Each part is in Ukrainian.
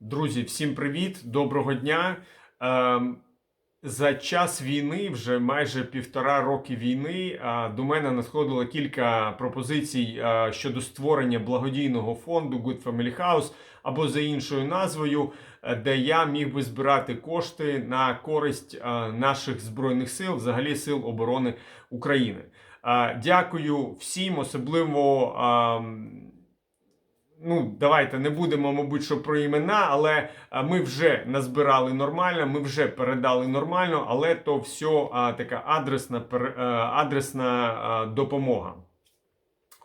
Друзі, всім привіт, доброго дня. Ем, За час війни, вже майже півтора роки війни, до мене надходило кілька пропозицій щодо створення благодійного фонду Good Family House або за іншою назвою, е, де я міг би збирати кошти на користь наших збройних сил, взагалі сил оборони України. Дякую всім, особливо. Ну, давайте не будемо, мабуть, що про імена, але ми вже назбирали нормально, ми вже передали нормально, але то все а, така адресна, пер- е, адресна а, допомога.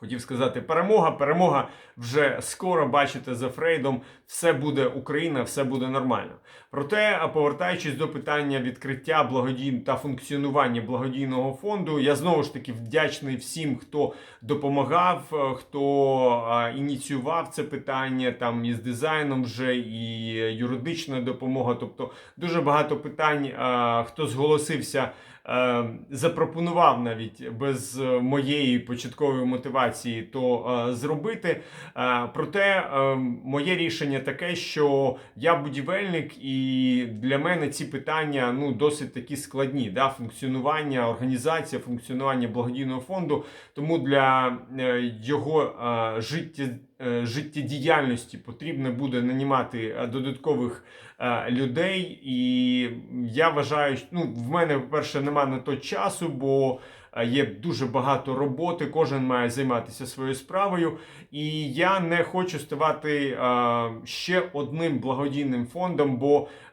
Хотів сказати перемога. Перемога вже скоро бачите за Фрейдом. Все буде Україна, все буде нормально. Проте, повертаючись до питання відкриття благодійн та функціонування благодійного фонду, я знову ж таки вдячний всім, хто допомагав, хто ініціював це питання там із дизайном вже і юридична допомога. Тобто дуже багато питань, хто зголосився. Е, Запропонував навіть без е, моєї початкової мотивації то е, зробити. Е, Проте е, моє рішення таке, що я будівельник, і для мене ці питання ну досить такі складні. Да? Функціонування, організація, функціонування благодійного фонду. Тому для е, його е, життя, життєдіяльності потрібно буде нанімати е, додаткових е, людей. І я вважаю, ну, в мене, по-перше, немає на то часу, бо е, є дуже багато роботи, кожен має займатися своєю справою. І я не хочу ставати е, ще одним благодійним фондом, бо е,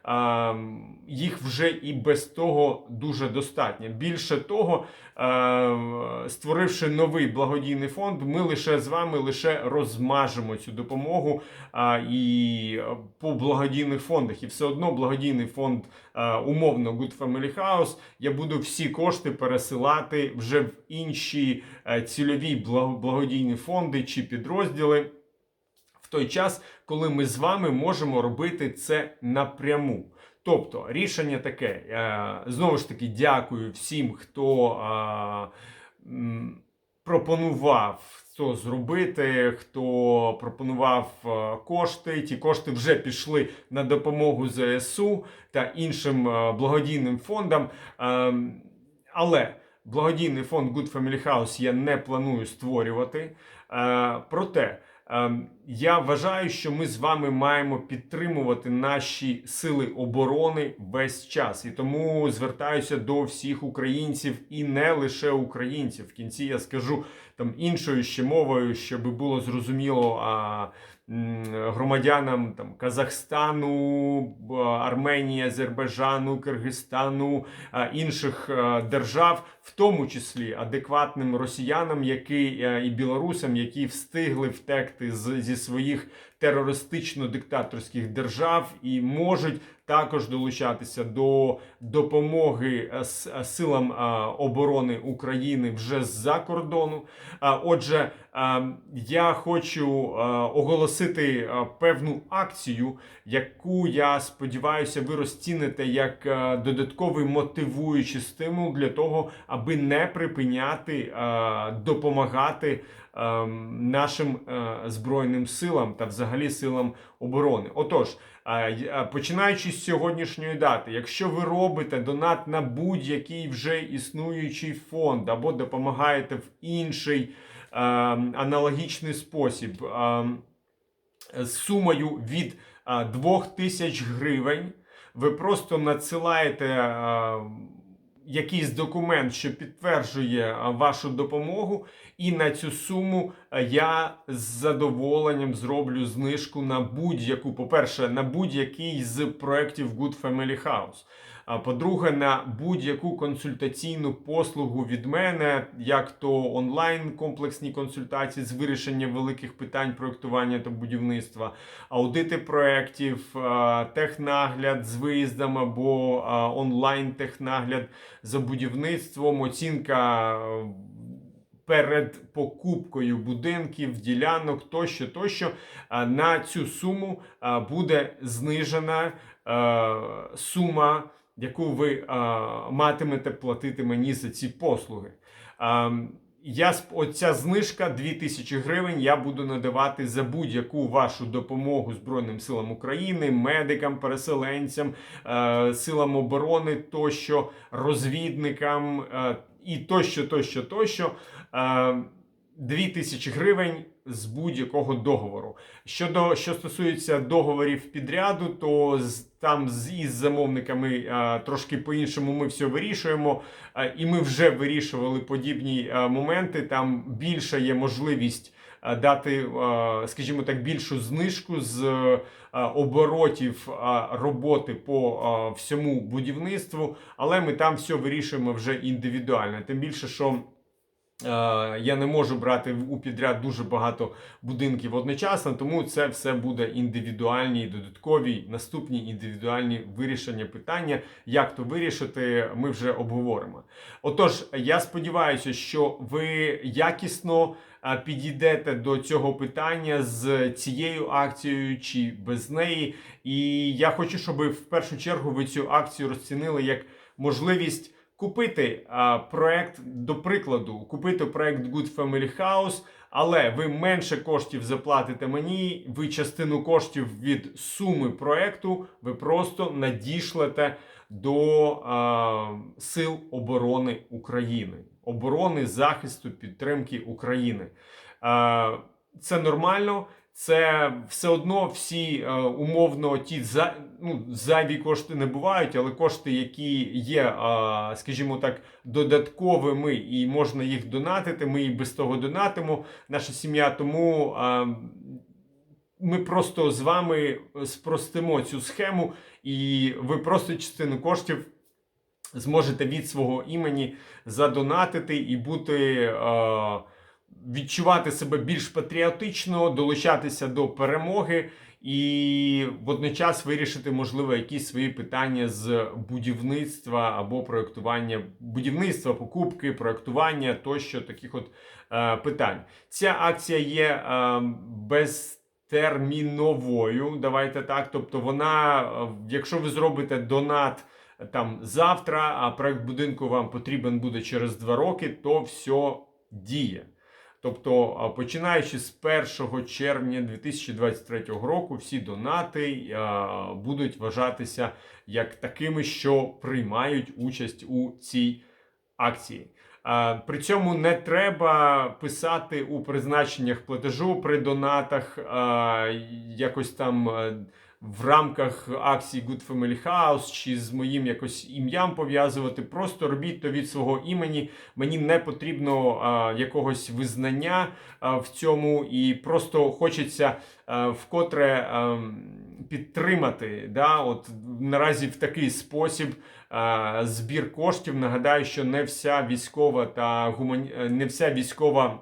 їх вже і без того дуже достатньо. Більше того, е, створивши новий благодійний фонд, ми лише з вами лише розмажемо цю допомогу е, і е, по благодійних фондах. І все одно благодійний фонд е, умовно Good Family House, я буду всі кошти пересилати вже в інші цільові благодійні фонди чи підрозділи. Той час, коли ми з вами можемо робити це напряму. Тобто рішення таке. е, Знову ж таки, дякую всім, хто пропонував це зробити, хто пропонував е, кошти. Ті кошти вже пішли на допомогу ЗСУ та іншим е, благодійним фондам. Але благодійний фонд Good Family House я не планую створювати. Проте. Ем, Я вважаю, що ми з вами маємо підтримувати наші сили оборони весь час. І тому звертаюся до всіх українців і не лише українців. В кінці я скажу там іншою ще мовою, щоб було зрозуміло а, громадянам там Казахстану, Арменії, Азербайджану, Киргизстану, а, інших е, держав, в тому числі адекватним росіянам, які е, і білорусам, які встигли втекти з, зі своїх терористично-диктаторських держав і можуть також долучатися до допомоги е, е, силам е, оборони України вже з-за кордону. Отже, я хочу оголосити певну акцію, яку я сподіваюся, ви розціните як додатковий мотивуючий стимул для того, аби не припиняти допомагати нашим збройним силам та взагалі силам оборони. Отож. Починаючи з сьогоднішньої дати, якщо ви робите донат на будь-який вже існуючий фонд або допомагаєте в інший е, аналогічний спосіб е, з сумою від е, 2000 гривень, ви просто надсилаєте е, якийсь документ, що підтверджує вашу допомогу, і на цю суму я з задоволенням зроблю знижку на будь-яку, по-перше, на будь-який з проєктів Good Family House. А по-друге, на будь-яку консультаційну послугу від мене, як то онлайн комплексні консультації з вирішення великих питань проєктування та будівництва, аудити проєктів, технагляд з виїздом або онлайн технагляд за будівництвом, оцінка. Перед покупкою будинків, ділянок тощо, тощо на цю суму буде знижена сума, яку ви матимете платити мені за ці послуги. Я оця знижка 2000 гривень я буду надавати за будь-яку вашу допомогу Збройним силам України, медикам, переселенцям, е, силам оборони, тощо, розвідникам е, і тощо, тощо, тощо. Е, 2000 гривень з будь-якого договору. Щодо що стосується договорів підряду, то з там з із замовниками е, трошки по-іншому ми все вирішуємо. Е, і ми вже вирішували подібні е, моменти. Там більша є можливість дати, скажімо так, більшу знижку з оборотів роботи по всьому будівництву, але ми там все вирішуємо вже індивідуально. Тим більше, що. Е, Я не можу брати у підряд дуже багато будинків одночасно, тому це все буде індивідуальні, додаткові наступні індивідуальні вирішення питання. Як то вирішити, ми вже обговоримо. Отож, я сподіваюся, що ви якісно е, підійдете до цього питання з цією акцією чи без неї. І я хочу, щоб в першу чергу ви цю акцію розцінили як можливість купити а, проект, до прикладу, купити проект Good Family House, але ви менше коштів заплатите мені, ви частину коштів від суми проекту ви просто надішлете до а, Сил оборони України, оборони, захисту, підтримки України. А, це нормально. Це все одно всі е, умовно ті за, ну, зайві кошти не бувають, але кошти, які є, е, скажімо так, додатковими і можна їх донатити. Ми і без того донатимо. Наша сім'я. Тому е, ми просто з вами спростимо цю схему, і ви просто частину коштів зможете від свого імені задонатити і бути. Е, відчувати себе більш патріотично, долучатися до перемоги і водночас вирішити, можливо, якісь свої питання з будівництва або проектування будівництва, покупки, проектування тощо таких от е, питань. Ця акція є е, безтерміновою. Давайте так. Тобто, вона, е, якщо ви зробите донат. Там завтра, а проект будинку вам потрібен буде через два роки, то все діє. Тобто, починаючи з 1 червня 2023 року, всі донати будуть вважатися як такими, що приймають участь у цій акції. При цьому не треба писати у призначеннях платежу при донатах якось там. В рамках акції Good Family House чи з моїм якось ім'ям пов'язувати. Просто робіть то від свого імені. Мені не потрібно а, якогось визнання а, в цьому, і просто хочеться а, вкотре а, підтримати. Да, от наразі в такий спосіб збір коштів. Нагадаю, що не вся військова та гумані... не вся військова.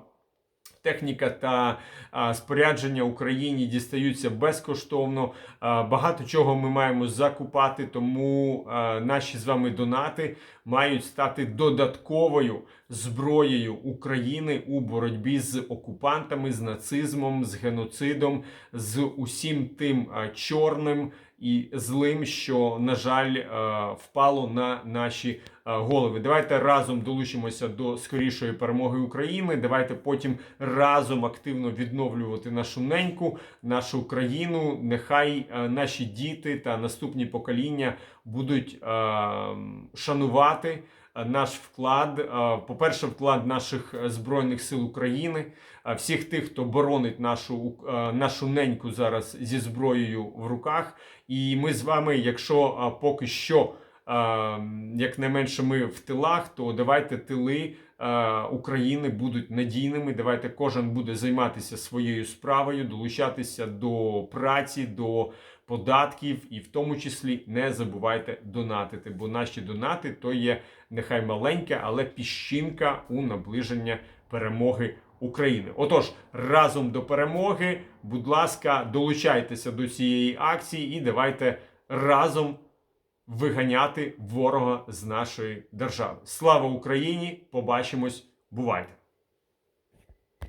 Техніка та а, спорядження Україні дістаються безкоштовно. А, багато чого ми маємо закупати, тому а, наші з вами донати мають стати додатковою зброєю України у боротьбі з окупантами, з нацизмом, з геноцидом, з усім тим а, чорним і злим, що, на жаль, е, впало на наші е, голови. Давайте разом долучимося до скорішої перемоги України. Давайте потім разом активно відновлювати нашу неньку, нашу країну. Нехай е, наші діти та наступні покоління будуть шанувати. Наш вклад, по-перше, вклад наших збройних сил України, всіх тих, хто боронить нашу нашу неньку зараз зі зброєю в руках. І ми з вами, якщо поки що, як не менше, ми в тилах, то давайте тили України будуть надійними. Давайте кожен буде займатися своєю справою, долучатися до праці, до податків, і в тому числі не забувайте донатити, бо наші донати то є нехай маленька, але піщинка у наближення перемоги. України. Отож, разом до перемоги, будь ласка, долучайтеся до цієї акції і давайте разом виганяти ворога з нашої держави. Слава Україні! Побачимось! Бувайте!